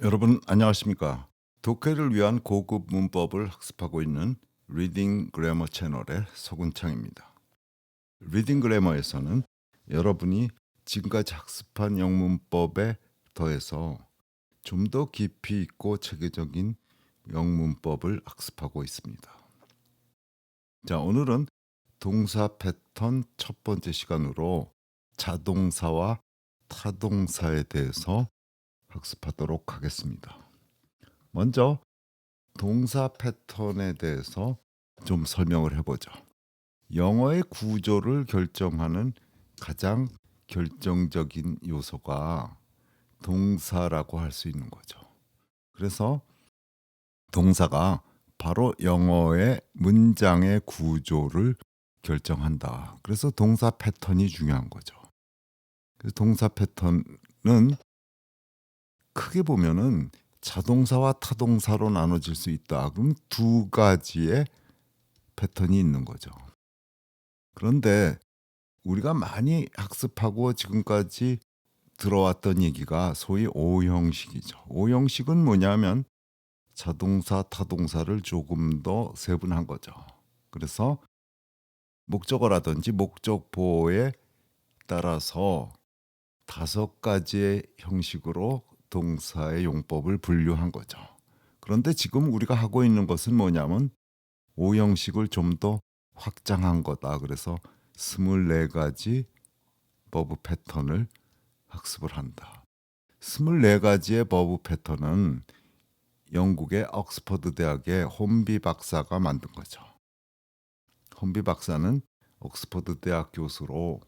여러분 안녕하십니까? 독해를 위한 고급 문법을 학습하고 있는 리딩 그래머 채널의 서군창입니다. 리딩 그래머에서는 여러분이 지금까지 학습한 영문법에 더해서 좀 더 깊이 있고 체계적인 영문법을 학습하고 있습니다. 자, 오늘은 동사 패턴 첫 번째 시간으로 자동사와 타동사에 대해서 학습하도록 하겠습니다. 먼저 동사 패턴에 대해서 좀 설명을 해보죠. 영어의 구조를 결정하는 가장 결정적인 요소가 동사라고 할 수 있는 거죠. 그래서 동사가 바로 영어의 문장의 구조를 결정한다. 그래서 동사 패턴이 중요한 거죠. 동사 패턴은 크게 보면은 자동사와 타동사로 나눠질 수 있다. 그럼 두 가지의 패턴이 있는 거죠. 그런데 우리가 많이 학습하고 지금까지 들어왔던 얘기가 소위 오형식이죠. 오형식은 뭐냐면 자동사, 타동사를 조금 더 세분한 거죠. 그래서 목적어라든지 목적보호에 따라서 다섯 가지의 형식으로 동사의 용법을 분류한 거죠. 그런데 지금 우리가 하고 있는 것은 뭐냐면 오형식을 좀 더 확장한 거다. 그래서 24가지 버브 패턴을 학습을 한다. 24가지의 버브 패턴은 영국의 옥스퍼드 대학의 홈비 박사가 만든 거죠. 홈비 박사는 옥스퍼드 대학 교수로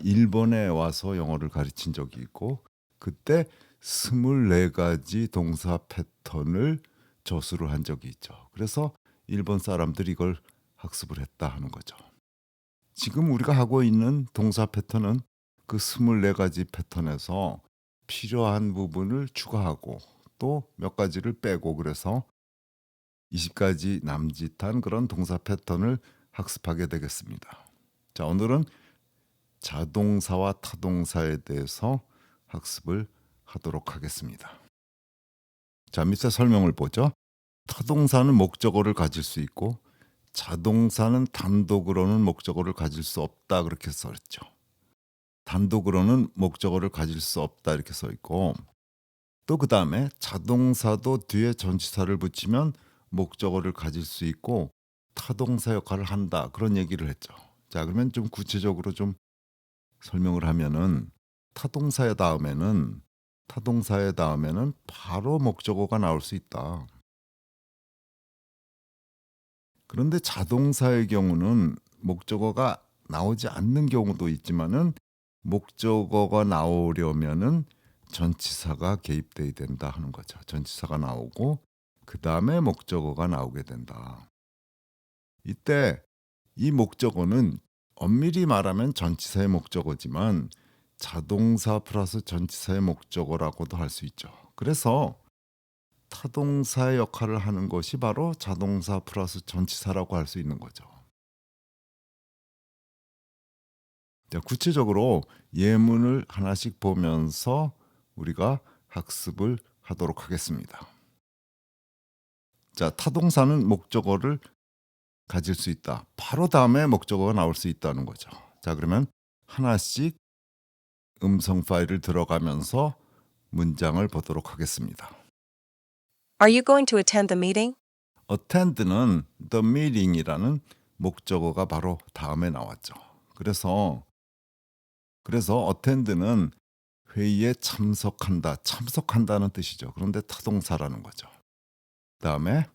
일본에 와서 영어를 가르친 적이 있고 그때 24가지 동사 패턴을 저수를 한 적이 있죠. 그래서 일본 사람들이 이걸 학습을 했다 하는 거죠. 지금 우리가 하고 있는 동사 패턴은 그 24가지 패턴에서 필요한 부분을 추가하고 또 몇 가지를 빼고 그래서 20가지 남짓한 그런 동사 패턴을 학습하게 되겠습니다. 자, 오늘은 자동사와 타동사에 대해서 학습을 하도록 하겠습니다. 자, 밑에 설명을 보죠. 타동사는 목적어를 가질 수 있고 자동사는 단독으로는 목적어를 가질 수 없다 그렇게 써있죠. 단독으로는 목적어를 가질 수 없다 이렇게 써 있고 또 그 다음에 자동사도 뒤에 전치사를 붙이면 목적어를 가질 수 있고 타동사 역할을 한다 그런 얘기를 했죠. 자 그러면 좀 구체적으로 좀 설명을 하면은 타동사의 다음에는 타동사의 다음에는 바로 목적어가 나올 수 있다. 그런데 자동사의 경우는 목적어가 나오지 않는 경우도 있지만은 목적어가 나오려면은 전치사가 개입돼야 된다 하는 거죠. 전치사가 나오고 그 다음에 목적어가 나오게 된다. 이때 이 목적어는 엄밀히 말하면 전치사의 목적어지만 자동사 플러스 전치사의 목적어라고도 할 수 있죠. 그래서 타동사의 역할을 하는 것이 바로 자동사 플러스 전치사라고 할 수 있는 거죠. 자, 구체적으로 예문을 하나씩 보면서 우리가 학습을 하도록 하겠습니다. 자, 타동사는 목적어를 가질 수 있다. 바로 다음에 목적어가 나올 수 있다는 거죠. 자, 그러면 하나씩 음성 파일을 들어가면서 문장을 보도록 하겠습니다. Are you going to attend the meeting? attend는 the meeting이라는 목적어가 바로 다음에 나왔죠. 그래서 그래서 attend는 회의에 참석한다, 참석한다는 뜻이죠. 그런데 타동사라는 거죠. 그다음에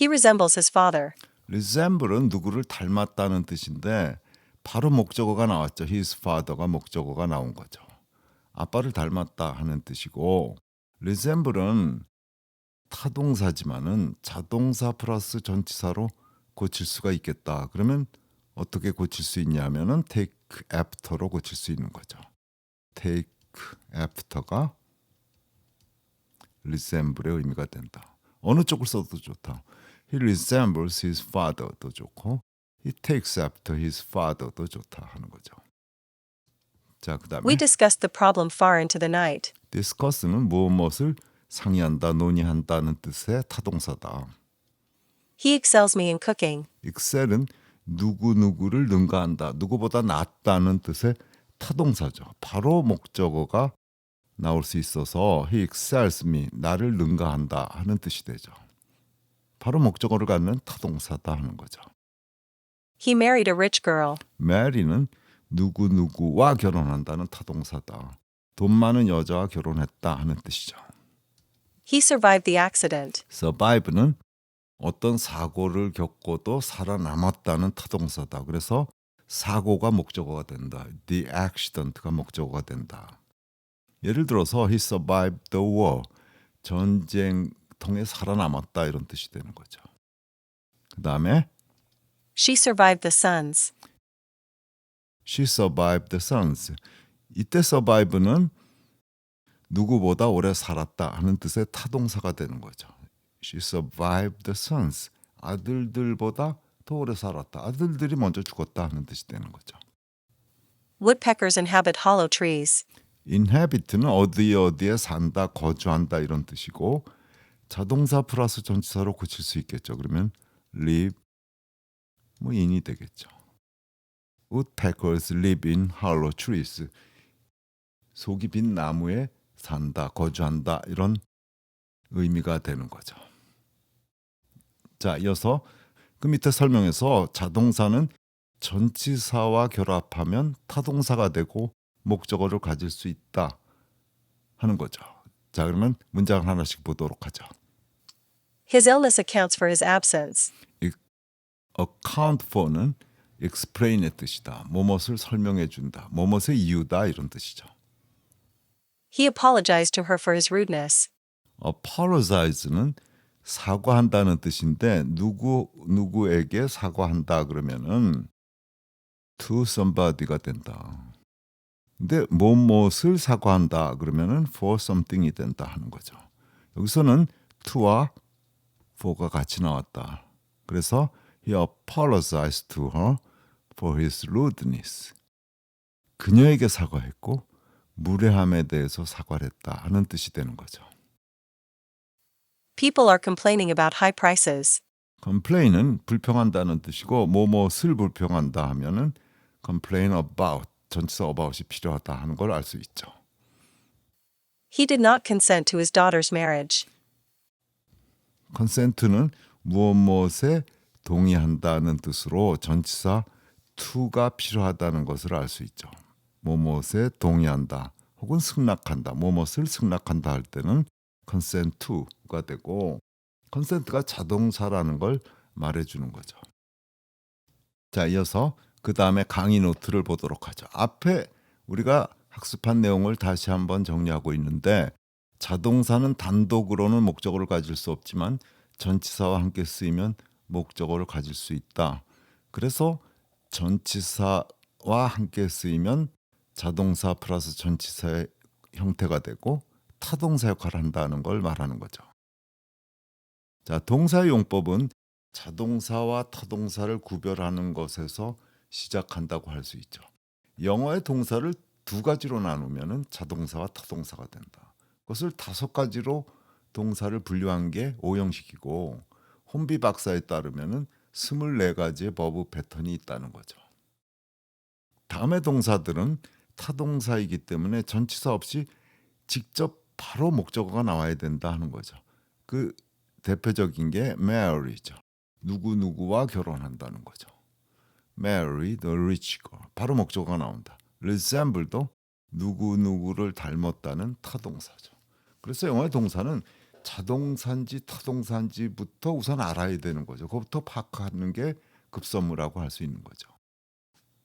He resembles his father. resemble은 누구를 닮았다는 뜻인데 바로 목적어가 나왔죠. his father가 목적어가 나온 거죠. 아빠를 닮았다 하는 뜻이고 resemble은 타동사지만은 자동사 플러스 전치사로 고칠 수가 있겠다. 그러면 어떻게 고칠 수 있냐면은 take after로 고칠 수 있는 거죠. take after가 resemble의 의미가 된다. 어느 쪽을 써도 좋다. He resembles his father도 좋고 He takes after his father도 좋다 하는 거죠. 자, 그다음에 We discussed the problem far into the night. discuss는 무엇 무엇을 상의한다, 논의한다는 뜻의 타동사다. He excels me in cooking. excel은 누구 누구를 능가한다, 누구보다 낫다는 뜻의 타동사죠. 바로 목적어가 나올 수 있어서 he excels me 나를 능가한다 하는 뜻이 되죠. 바로 목적어를 갖는 타동사다 하는 거죠. He married a rich girl. mary는 누구 누구와 결혼한다는 타동사다. 돈 많은 여자와 결혼했다 하는 뜻이죠. He survived the accident. survive는 어떤 사고를 겪고도 살아남았다는 타동사다. 그래서 사고가 목적어가 된다. The accident가 목적어가 된다. 예를 들어서 he survived the war. 전쟁통에 살아남았다 이런 뜻이 되는 거죠. 그 다음에 She survived the suns. she survived the suns. 이때 survive는 누구보다 오래 살았다 하는 뜻의 타동사가 되는 거죠. She survived the suns. 아들들보다 더 오래 살았다. 아들들이 먼저 죽었다 하는 뜻이 되는 거죠. Woodpeckers inhabit hollow trees. inhabit는 어디 어디에 산다, 거주한다 이런 뜻이고 자동사 플러스 전치사로 고칠 수 있겠죠. 그러면 live 뭐 in이 되겠죠. Woodpeckers live in hollow trees. 속이 빈 나무에 산다, 거주한다 이런 의미가 되는 거죠. 자, 이어서 그 밑에 설명에서 자동사는 전치사와 결합하면 타동사가 되고 목적어를 가질 수 있다 하는 거죠. 자, 그러면 문장 하나씩 보도록 하죠. His illness accounts for his absence. Account for는 explain의 뜻이다. 뭐뭇을 설명해 준다. 뭐뭇의 이유다 이런 뜻이죠. He apologized to her for his rudeness. apologize는 사과한다는 뜻인데 누구 누구에게 사과한다 그러면은 to somebody가 된다. 근데 뭐뭇을 사과한다 그러면은 for something이 된다 하는 거죠. 여기서는 to와 for가 같이 나왔다. 그래서 he apologized to her for his rudeness. 그녀에게 사과했고 무례함에 대해서 사과를 했다 하는 뜻이 되는 거죠. People are complaining about high prices. complain은 불평한다는 뜻이고 뭐뭇을 불평한다 하면은 complain about 전치사 about이 필요하다 하는 걸 알 수 있죠. He did not consent to his daughter's marriage. consent는 무엇 무엇에 동의한다는 뜻으로 전치사 to가 필요하다는 것을 알 수 있죠. 뭐뭇에 동의한다 혹은 승낙한다 뭐뭇을 승낙한다 할 때는 to가 되고 consent가 자동사라는 걸 말해주는 거죠. 자 이어서 그 다음에 강의 노트를 보도록 하죠. 앞에 우리가 학습한 내용을 다시 한번 정리하고 있는데 자동사는 단독으로는 목적어를 가질 수 없지만 전치사와 함께 쓰이면 목적어를 가질 수 있다. 그래서 전치사와 함께 쓰이면 자동사 플러스 전치사의 형태가 되고 타동사 역할을 한다는 걸 말하는 거죠. 자, 동사의 용법은 자동사와 타동사를 구별하는 것에서 시작한다고 할 수 있죠. 영어의 동사를 두 가지로 나누면은 자동사와 타동사가 된다. 그것을 다섯 가지로 동사를 분류한 게 오형식이고 혼비 박사에 따르면은 24가지의 버브 패턴이 있다는 거죠. 다음의 동사들은 타동사이기 때문에 전치사 없이 직접 바로 목적어가 나와야 된다 하는 거죠. 그 대표적인 게 marry죠. 누구 누구와 결혼한다는 거죠. marry the rich girl. 바로 목적어가 나온다. resemble도 누구 누구를 닮았다는 타동사죠. 그래서 영어의 동사는 자동사인지 타동사인지부터 우선 알아야 되는 거죠. 그것부터 파악하는 게 급선무라고 할 수 있는 거죠.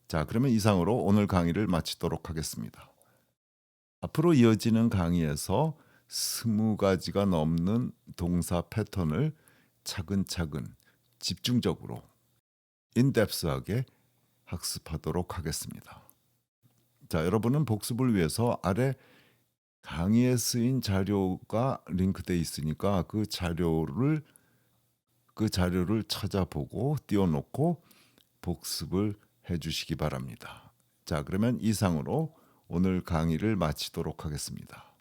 자, 그러면 이상으로 오늘 강의를 마치도록 하겠습니다. 앞으로 이어지는 강의에서 스무 가지가 넘는 동사 패턴을 차근차근 집중적으로 인덱스하게 학습하도록 하겠습니다. 자, 여러분은 복습을 위해서 아래 강의에 쓰인 자료가 링크되어 있으니까 그 자료를 그 자료를 찾아보고 띄워놓고 복습을 해주시기 바랍니다. 자, 그러면 이상으로 오늘 강의를 마치도록 하겠습니다.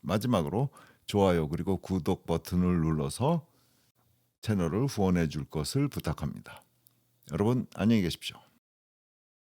마지막으로 좋아요 그리고 구독 버튼을 눌러서 채널을 후원해 줄 것을 부탁합니다. 여러분 안녕히 계십시오.